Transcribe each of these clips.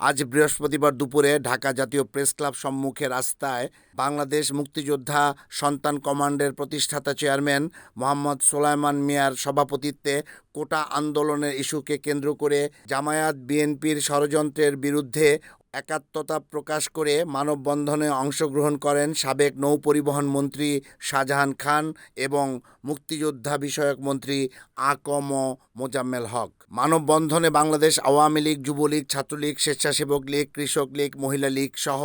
আজ বৃহস্পতিবার দুপুরে ঢাকা জাতীয় প্রেস ক্লাব সম্মুখে রাস্তায় বাংলাদেশ মুক্তিযোদ্ধা সন্তান কমান্ডের প্রতিষ্ঠাতা চেয়ারম্যান মোহাম্মদ সোলাইমান মিয়ার সভাপতিত্বে কোটা আন্দোলনের ইস্যুকে কেন্দ্র করে জামায়াত বিএনপির ষড়যন্ত্রের বিরুদ্ধে একাত্মতা প্রকাশ করে মানববন্ধনে অংশগ্রহণ করেন সাবেক নৌপরিবহন মন্ত্রী শাহজাহান খান এবং মুক্তিযোদ্ধা বিষয়ক মন্ত্রী আকম মোজাম্মেল হক। মানববন্ধনে বাংলাদেশ আওয়ামী লীগ, যুবলীগ, ছাত্রলীগ, স্বেচ্ছাসেবক লীগ, কৃষক লীগ, মহিলা লীগ সহ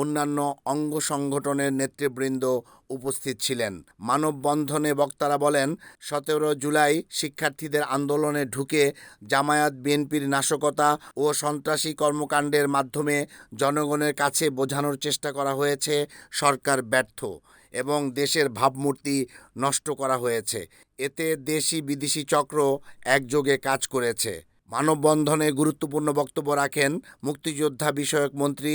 অন্যান্য অঙ্গ সংগঠনের নেতৃবৃন্দ উপস্থিত ছিলেন। মানববন্ধনে বক্তারা বলেন, সতেরো জুলাই শিক্ষার্থীদের আন্দোলনে ঢুকে জামায়াত বিএনপির নাশকতা ও সন্ত্রাসী কর্মকাণ্ডের মাধ্যমে জনগণের কাছে বোঝানোর চেষ্টা করা হয়েছে, সরকার ব্যর্থ এবং দেশের ভাবমূর্তি নষ্ট করা হয়েছে। এতে দেশি বিদেশি চক্র একযোগে কাজ করেছে। মানববন্ধনে গুরুত্বপূর্ণ বক্তব্য রাখেন মুক্তিযোদ্ধা বিষয়ক মন্ত্রী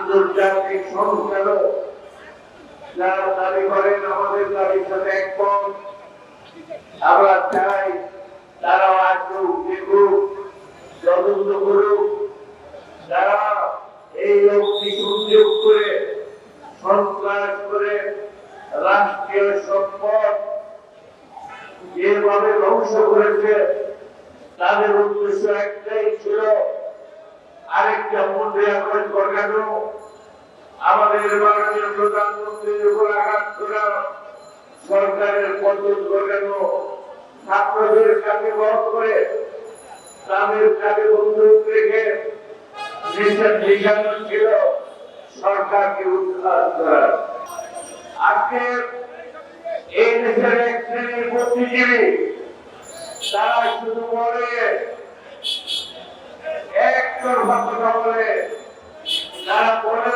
আন্তর্জাতিক সংস্থারও যারা দাবি করেন আমাদের দাবির সাথে একমত। আমরা চাই তারাও আসুক, দেখুক তদন্ত করুক যারা এই লোকটি সুযোগ করে, সন্ত্রাস করে রাষ্ট্রীয় সম্পদ যেভাবে ধ্বংস করেছে, তাদের উদ্দেশ্য একটাই ছিল আরেকটা মন্ত্রী আকাশ ঘটানো আমাদের মাননীয় প্রধানমন্ত্রীর উপর আঘাত করা সরকারের পতন ঘটানো, ছাত্রদের কাছে বধ করে, তাদের কাছে বন্দুক রেখে ঠিকানা ছিল, সরকারকে উদ্ধার করা। আজকে এই দেশের এক শ্রেণির বুদ্ধিজীবী, তারা শুধু বলে, একতরফা কথা বলে, তারা বলে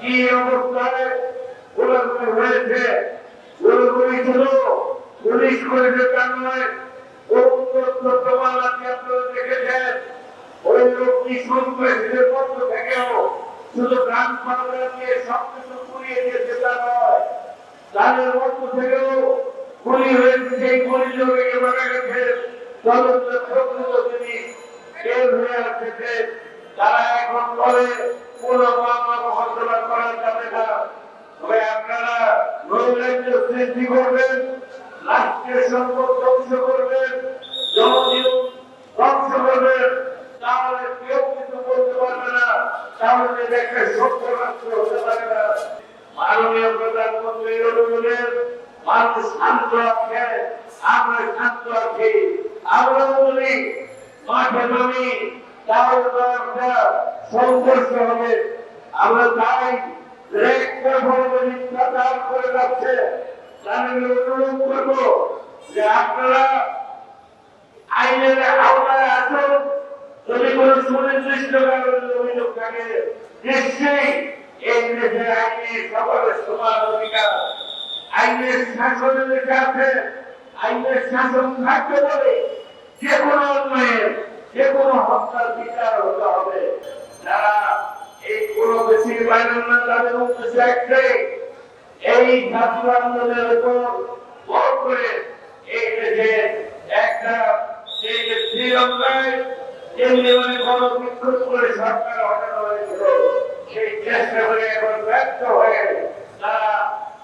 কি হয়েছে? গোলাগুলি ছিল পুলিশ করেছে তার নয়, অত্যন্ত প্রমাণ আপনি আপনারা দেখেছেন। ওই লোকটি সন্ত্রাসীদের পক্ষ থেকেও শুধু গান বাংলা দিয়ে সব পুড়িয়ে নয়, তাদের থেকেও গুলি হয়েছে। সেই গুলি লোকে মারা গেছে, তদন্ত প্রকৃত তারা এখন বলে মামলা মোকদ্দমা করা যাবে না তবে আপনারা নৈরাজ্য সৃষ্টি করবেন রাষ্ট্রীয় সম্পদ ধ্বংস করবেন জনজীবন ধ্বংস করবেন তাহলে কেউ কিছু বলতে পারবে না তাহলে দেখে সত্য রাষ্ট্র হতে পারে না মাননীয় প্রধানমন্ত্রীর অনুরোধের মানুষ শান্ত আছে, আমরা শান্ত আছি। আমরা বলি, মাঠে নামি তাহলে তো একটা সংঘর্ষ হবে। আমরা আপনারা আইনের আওতায় আসুন। যদি কোনো সুনির্দিষ্ট কারণে অধিকার। আইনের শাসনের লেখা আইনের শাসন থাকতে বলে যে কোনো অন্যায়ের, যে কোনো হত্যার বিচার হতে হবে। যারা এই কোনো দেশের বাইরে না, তাদের উদ্দেশ্যে একটাই, এই ছাত্র আন্দোলনের উপর ভোট করে এই দেশে একটা এই যে শ্রীলঙ্কায় যে নিয়মে গণবিক্ষোভ করে সরকার হটানো হয়েছিল সেই চেষ্টা করে এখন ব্যর্থ হয়ে তারা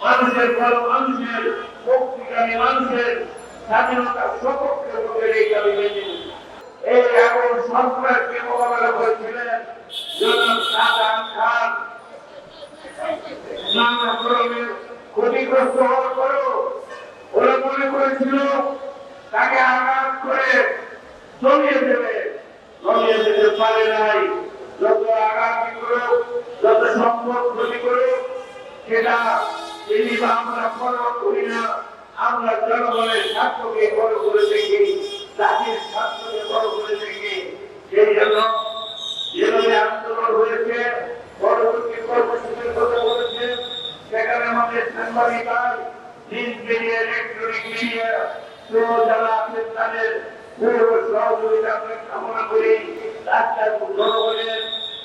মানুষের বড় মানুষের মুক্তিকামী মানুষের স্বাধীনতা সপক্ষে ভোটের এই দাবি মেনে এই সন্ত্রাসকে মোকাবেলা করেছিলেন তাকে করে দেবে। দিতে পারে নাই। ক্ষতি করুক, সেটা তিনি আমরা পরোয়া করি না, আমরা জনগণের স্বার্থকে বড় করে দেখি, জাতির স্বার্থকে বড় করে দেখি। সেই জন্য যেভাবে আন্দোলন হয়েছে, পরবর্তী কর্মসূচির কথা বলেছে, সেখানে আমাদের সাংবাদিক প্রিন্ট মিডিয়া ইলেকট্রনিক মিডিয়া তো যারা আছেন তাদের পূর্ব সহযোগিতা আমরা কামনা করি। রাস্তার জনগণের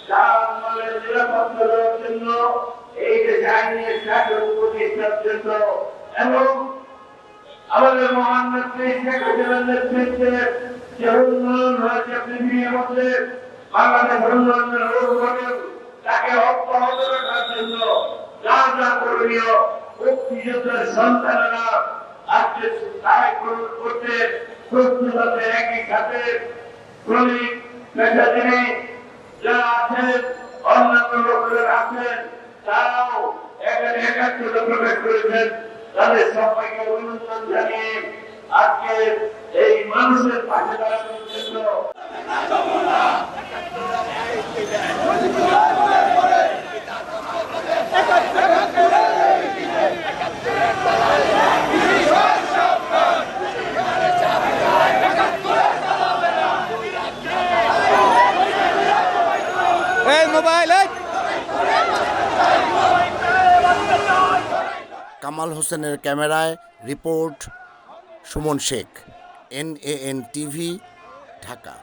যান মালের নিরাপত্তা দেওয়ার জন্য এই শাসন প্রতিষ্ঠার জন্য এবং আমাদের মহান নেত্রী শেখ হাসিনার নেতৃত্বে যে উন্নয়ন হয়েছে পৃথিবীর মধ্যে, বাংলাদেশ উন্নয়নের রোগ তাকে অব্যাহত রাখার জন্য যা যা করণীয় মুক্তিযুদ্ধের সন্তানেরা আজকে তাই করতে প্রস্তুত আছে একই সাথে শ্রমিক পেশাজীবী যারা আছেন, অন্যান্য লোকেরা আছেন তারাও এখানে একাত্রিত প্রবেশ করেছেন। তাদের সবাইকে অভিনন্দন জানিয়ে আজকে এই মানুষের পাশে দাঁড়ানোর জন্য কামাল হোসেনের ক্যামেরায় রিপোর্ট সুমন শেখ এনএএন টিভি ঢাকা।